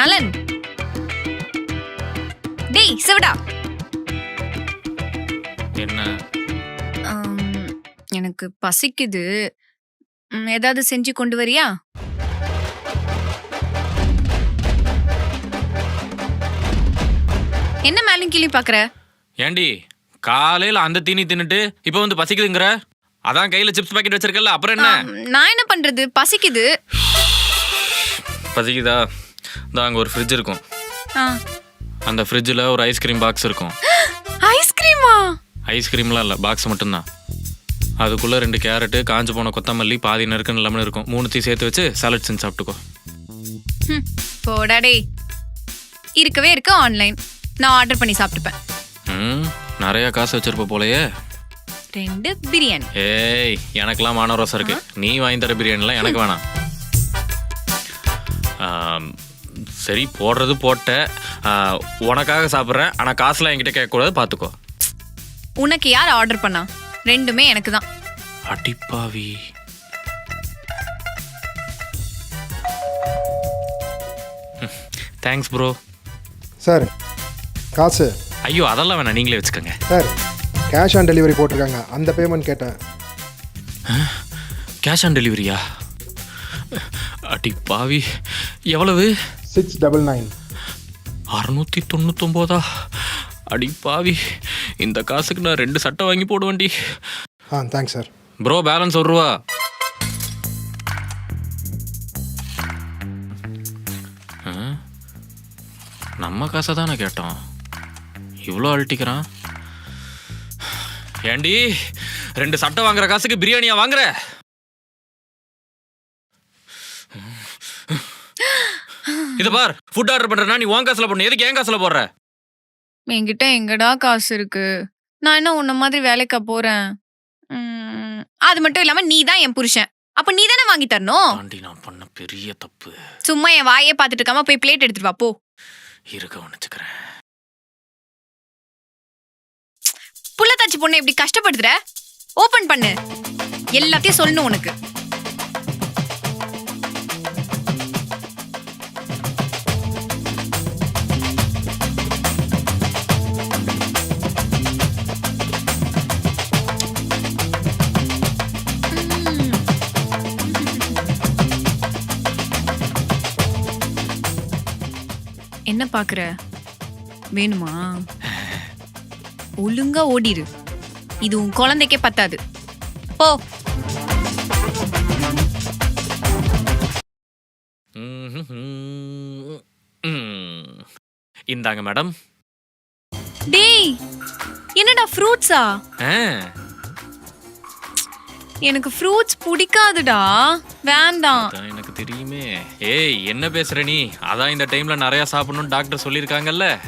நலன். டேய் சிவடா. என்ன? ஆம், எனக்கு பசிக்குது. ம், ஏதாவது செஞ்சு கொண்டு வரியா? என்ன மேலும் கிளி பாக்குற? ஏண்டி காலையில அந்த தீனி தின்னுட்டு இப்போ வந்து பசிக்குதுங்கிற? அதான் கையில சிப்ஸ் பாக்கெட் வச்சிருக்கல அப்புறம் என்ன? நான் என்ன பண்றது? பசிக்குது. பசிக்குதா? இந்த அங்க ஒரு ஃப்ரிட்ஜ் இருக்கும். அந்த ஃப்ரிட்ஜில் ஒரு ஐஸ்கிரீம் பாக்ஸ் இருக்கும். ஐஸ்கிரீமா ஐஸ்கிரீம்லாம் இல்லை பாக்ஸ் மட்டும்தான். அதுக்குள்ளே ரெண்டு கேரட்டு காஞ்சு போன கொத்தமல்லி பாதி நறுக்குன்னு லெமன் இருக்கும். மூணுத்தையும் சேர்த்து வச்சு சாலட் செஞ்சு சாப்பிட்டுக்கோ. ம், போடா டேய். இருக்கவே இருக்க ஆன்லைன் நான் ஆர்டர் பண்ணி சாப்பிட்டுப்பேன். ம் நிறைய காசு வச்சிருப்ப போலயே. ரெண்டு பிரியாணி. ஏய் எனக்கெல்லாம் மானவரசம் இருக்கு. நீ வாங்கி தர பிரியாணிலாம் எனக்கு வேணாம். சரி போடுறது போட்ட ஆ, உனக்காக சாப்பிட்றேன். ஆனால் காசுலாம் என்கிட்ட கேட்கக்கூடாது பார்த்துக்கோ உனக்கு யார் ஆர்டர் பண்ணா? ரெண்டுமே எனக்கு தான். அடிப்பாவி தேங்க்ஸ் ப்ரோ சார் காசு. ஐயோ அதெல்லாம் வேணாம் நீங்களே வச்சுக்கோங்க. சார் கேஷ் ஆன் டெலிவரி போட்டிருக்காங்க. அந்த பேமெண்ட் கேட்டேன். கேஷ் ஆன் டெலிவரியா அடி பாவி எவ்வளவு? சிக்ஸ் டபுள் நைன் அறுநூத்தி தொண்ணூத்தொம்போதா? அடி பாவி. இந்த காசுக்கு நான் ரெண்டு சட்டை வாங்கி போடுவேன்டி. ஆ தேங்க்ஸ் சார் ப்ரோ பேலன்ஸ் ஒரு ரூபா. ஆ? நம்ம காசை தானே கேட்டோம். இவ்வளோ அழட்டிக்கிறான். ஏண்டி ரெண்டு சட்டை வாங்குற காசுக்கு பிரியாணியா வாங்குற? இதை பார் ஃபுட் ஆர்டர் பண்றேன்னா நீ உன் காசுல பண்ணு எதுக்கு என் காசுல போடுற? என்கிட்ட எங்கடா காசு இருக்கு? நான் என்ன உன்ன மாதிரி வேலைக்கா போறேன்? அது மட்டும் இல்லாம நீ தான் என் புருஷன். அப்ப நீ தானே வாங்கி தரணும்? ஆண்டி நான் பண்ண பெரிய தப்பு. சும்மா என் வாயே பார்த்துட்டு இருக்காம போய் பிளேட் எடுத்துட்டு வா போ. இருக்க கவனிச்சுக்கிறேன் புள்ளத்தாச்சி பொண்ணை இப்படி கஷ்டப்படுத்துற? ஓபன் பண்ணு. எல்லாத்தையும் சொல்லணும் உனக்கு. என்ன பாக்குற வேணுமா? ஒழுங்கா ஓடிரு. இது உன் குழந்தைக்கே பத்தாது. போ. இந்தாங்க மேடம். டேய் என்னடா ஃப்ரூட்ஸா? ஆ, எனக்கு ஃப்ரூட்ஸ் பிடிக்காதுடா. வேண்டாம். அதான் எனக்கு தெரியுமே. ஏய் என்ன பேசுற நீ? அதான் இந்த டைம்ல நிறைய சாப்பிடணும்னு டாக்டர் சொல்லியிருக்காங்கல்ல.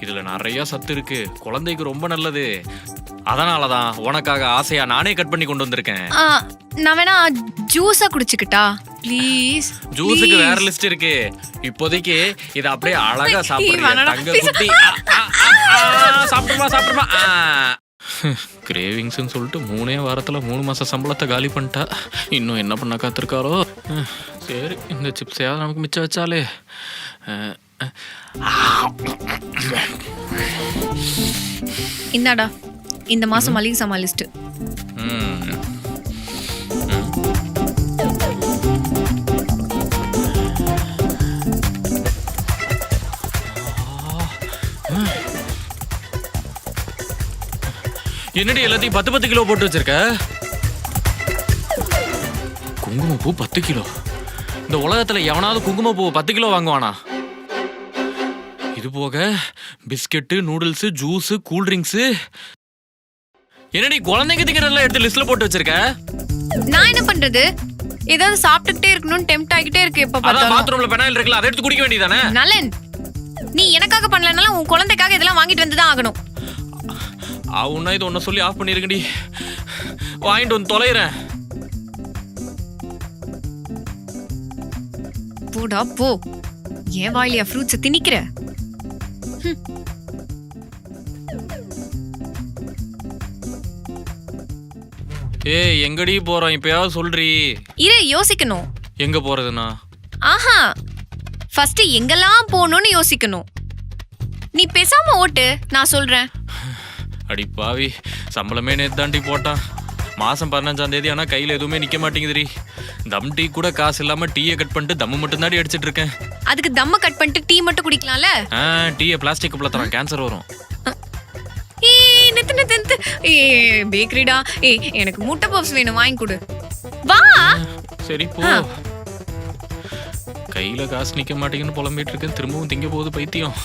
இதுல நிறைய சத்து இருக்கு. குழந்தைக்கு ரொம்ப நல்லது. அதனாலதான் உனக்காக ஆசையா நானே கட் பண்ணி கொண்டு வந்திருக்கேன். ஆ, நான் வேணா ஜூஸா குடிச்சுக்கிட்டா? ப்ளீஸ் ஜூஸுக்கு வேற லிஸ்ட் இருக்கு. இப்போதைக்கு இத அப்படியே அழகா சாப்பிடுறியா வேணாடா, தங்க. குட்டி? ஆ, ஆ, கிரேவிங்ஸ்னு சொல்லிட்டு மூணே வாரத்துல மூணு மாசம் சம்பளத்தை காலி பண்ணிட்டா. இன்னும் என்ன பண்ண காத்திருக்காரோ? சரி இந்த சிப்ஸையாவது நமக்கு மிச்சம் வச்சாலே. இந்தாடா இந்த மாசம் மளிகை சாமான் என்னடி எல்லாத்தையும் பத்து பத்து கிலோ போட்டு வச்சிருக்க? குங்குமப்பூ பத்து கிலோ. இந்த உலகத்துல எவனாவது குங்குமப்பூ பத்து கிலோ வாங்குவானா? இது போக பிஸ்கெட்டு நூடுல்ஸ் ஜூஸ் கூல்ட்ரிங்க்ஸ் என்னடி குழந்தைங்க திங்கிறதெல்லாம் எடுத்து லிஸ்ட்ல போட்டு வச்சிருக்க? நான் என்ன பண்றது? ஏதாவது சாப்பிட்டுக்கிட்டே இருக்கணும்னு டெம்ட் ஆகிட்டே இருக்கு எப்ப அதான் பார்த்தாலும். பாத்ரூம்ல பெனாயில் இருக்குல்ல அதை எடுத்து குடிக்க வேண்டியதானே நலன் நீ எனக்காக பண்ணலனாலும் உன் குழந்தைக்காக இதெல்லாம் வாங்கிட்டு வந்து தான் ஆகணும். அவனா இது ஒன்ன சொல்லி ஆஃப் பண்ணிருக்கடி வாங்கிட்டு வந்து தொலைறேன். போடா போ. ஏன் வாயிலியா ஃப்ரூட்ஸை திணிக்கிற? ஏய் எங்கடி போறோம்? இப்பயாவது சொல்றி. இரு யோசிக்கணும். எங்க போறதுன்னா? ஆஹா. ஃபர்ஸ்ட் எங்கெல்லாம் போகணும்னு யோசிக்கணும். நீ பேசாம ஓட்டு நான் சொல்றேன். அடி பாவி சம்பளமே நேத்து தாண்டி போட்டான் மாசம் பதினஞ்சாம் தேதி ஆனா கையில எதுவுமே நிக்க மாட்டேங்குதுடி. தம் டீ கூட காசு இல்லாம டீயை கட் பண்ணிட்டு தம்மு மட்டும் தாண்டி அடிச்சிட்டு இருக்கேன். அதுக்கு தம்ம கட் பண்ணிட்டு டீ மட்டும் குடிக்கலாம்ல? ஆ டீயை பிளாஸ்டிக் கப்ல தரான் கேன்சர் வரும். ஏய் பேக்கரிடா. ஏய் எனக்கு முட்டை பப்ஸ் வேணும் வாங்கி கொடு. வா! சரி போ. கையில காசு நிக்க மாட்டேங்குன்னு புலம்பிட்டு இருக்கேன் திரும்பவும் திங்க போகுது பைத்தியம்.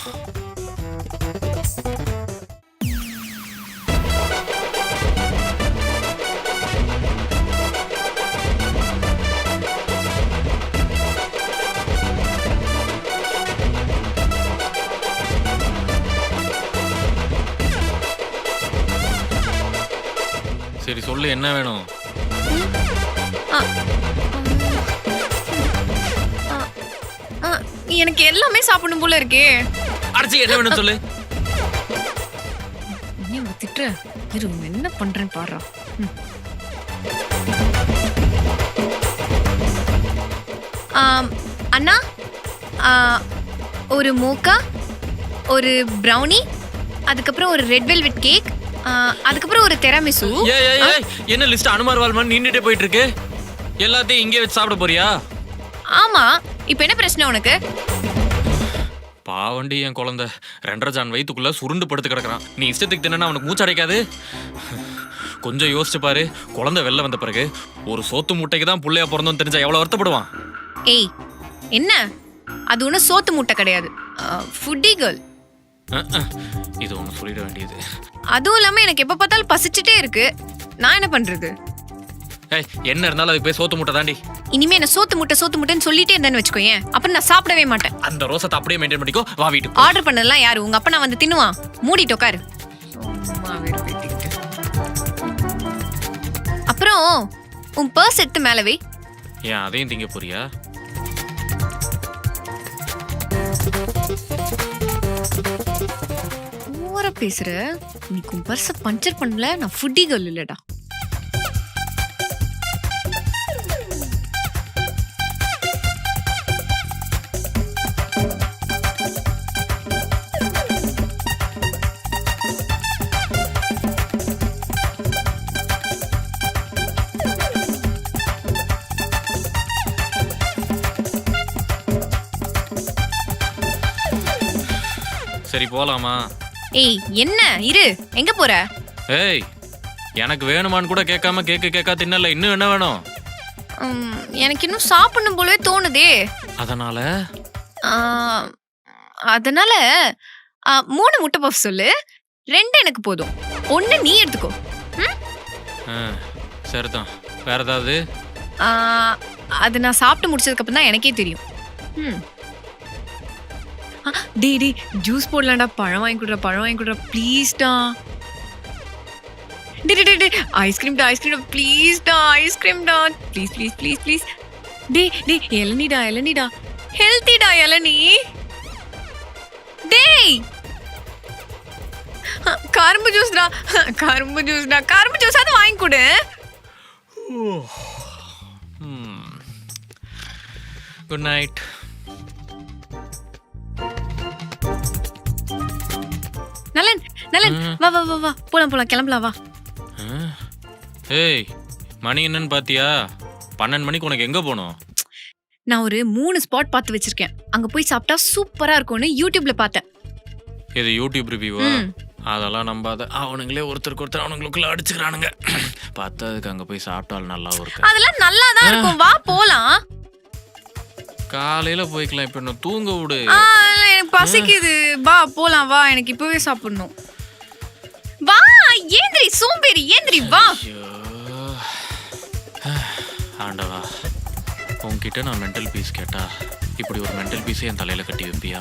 சொல்லு என்ன வேணும்? ஆ, எனக்கு எல்லாமே சாப்பிடணும் போல இருக்கே. அடிச்சு என்ன வேணும் சொல்லு? நீ அவ திட்டுற. இரு என்ன பண்றேன்னு. ஆம், அண்ணா ஒரு மோக்கா ஒரு ப்ரௌனி அதுக்கப்புறம் ஒரு ரெட் வெல்வெட் கேக் அதுக்கப்புறம் ஒரு தெராமிசு. ஏய் ஏய் ஏய் என்ன லிஸ்ட் அனுமார் வால்மான் நின்னுட்டே போயிட்டு இருக்கு எல்லாத்தையும் இங்கே வச்சு சாப்பிட போறியா? ஆமா இப்போ என்ன பிரச்சனை உனக்கு? பாவண்டி என் குழந்தை. ரெண்டரை ஜான் வயித்துக்குள்ள சுருண்டு படுத்து கிடக்குறான். நீ இஷ்டத்துக்கு தின்னா அவனுக்கு மூச்சு அடைக்காது. கொஞ்சம் யோசிச்சு பாரு குழந்தை வெளில வந்த பிறகு ஒரு சோத்து முட்டைக்கு தான் புள்ளையா பிறந்தோம்னு தெரிஞ்சா எவ்வளவு வருத்தப்படுவான்? ஏய் என்ன? அது ஒன்றும் சோத்து முட்டை கிடையாது. Foodie girl. இது ஒன்று சொல்லிட வேண்டியது. அதுவும் இல்லாம எனக்கு எப்ப பார்த்தாலும் பசிச்சுட்டே இருக்கு. நான் என்ன பண்றது? ஏய் என்ன இருந்தாலும் அதுக்கு போய் சோத்து முட்டை தாண்டி. இனிமே என்ன சோத்து முட்டை சோத்து முட்டைன்னு சொல்லிட்டே இருந்தேன்னு வச்சுக்கோயேன். அப்புறம் நான் சாப்பிடவே மாட்டேன். அந்த ரோசத்தை அப்படியே மெயின்டைன் பண்ணிக்கோ வா வீட்டுக்கு. ஆர்டர் பண்ணதெல்லாம் யாரு? உங்க அப்பா நான் வந்து தின்னுவான். மூடிட்டு உட்காரு. அப்புறம் உன் பர்ஸ் எடுத்து மேல வை. ஏன் அதையும் திங்க போறியா? பேசுற? இன்னைக்கு உன் பர்ஸ பஞ்சர் பண்ணல? நான் ஃபுட்டி கேர்ள் இல்லடா. சரி போலாமா? ஏய் என்ன? இரு. எங்க போற? ஏய் எனக்கு வேணுமான்னு கூட கேட்காம கேட்க கேட்கா தின்னல. இன்னும் என்ன வேணும்? உம், எனக்கு இன்னும் சாப்பிடணும் போலவே தோணுதே. அதனால? ஆ, அதனால ஆ, மூணு முட்டை பஃப் சொல்லு. ரெண்டு எனக்கு போதும். ஒன்னு நீ எடுத்துக்கோ. ம்? ஆ, சரிதான். வேற ஏதாவது? ஆ, அது நான் சாப்பிட்டு முடிச்சதுக்கு அப்புறம் தான் எனக்கே தெரியும். ம். டே டே ஜூஸ் போடலாம்டா பழம் வாங்கி கொடுற பழம் வாங்கி கொடுற ப்ளீஸ்டா டே டே டே ஐஸ்கிரீம்டா ஐஸ்கிரீம்டா ப்ளீஸ்டா ஐஸ்கிரீம்டா ப்ளீஸ் ப்ளீஸ் ப்ளீஸ் ப்ளீஸ் டே டே இளநீடா இளநீடா ஹெல்த்திடா இளநீ டேய் கரும்பு ஜூஸ்டா கரும்பு ஜூஸ்டா கரும்பு ஜூஸ் அது வாங்கி கொடு குட் நைட் நலன் நலன். வா வா வா வா. போலாம் போலாம். கிளம்பலாம் வா. ஏய் மணி என்னன்னு பாத்தியா? பன்னெண்டு மணிக்கு உனக்கு எங்க போகணும்? நான் ஒரு மூணு ஸ்பாட் பார்த்து வச்சிருக்கேன். அங்க போய் சாப்பிட்டா சூப்பரா இருக்கும்னு யூடியூப்ல பார்த்தேன். இது யூடியூப் ரிவ்யூவா. அதெல்லாம் நம்பாத. அவனுங்களே ஒருத்தருக்கு ஒருத்தர் அவனுங்களுக்குள்ள அடிச்சுக்கிறானுங்க. பார்த்ததுக்கு அங்க போய் சாப்பிட்டால் நல்லாவும் இருக்கு. அதெல்லாம் நல்லா தான் இருக்கும். வா போலாம். காலையில போய்க்கலாம். இப்ப என்ன தூங்க விடு. பசிக்குது. வா போலாம் வா. எனக்கு இப்பவே சாப்பிடணும். வா ஏந்திரி சோம்பேறி ஏந்திரி வா. ஆண்டவா உன்கிட்ட நான் மென்டல் பீஸ் கேட்டா இப்படி ஒரு மென்டல் பீஸே என் தலையில கட்டி வைப்பியா?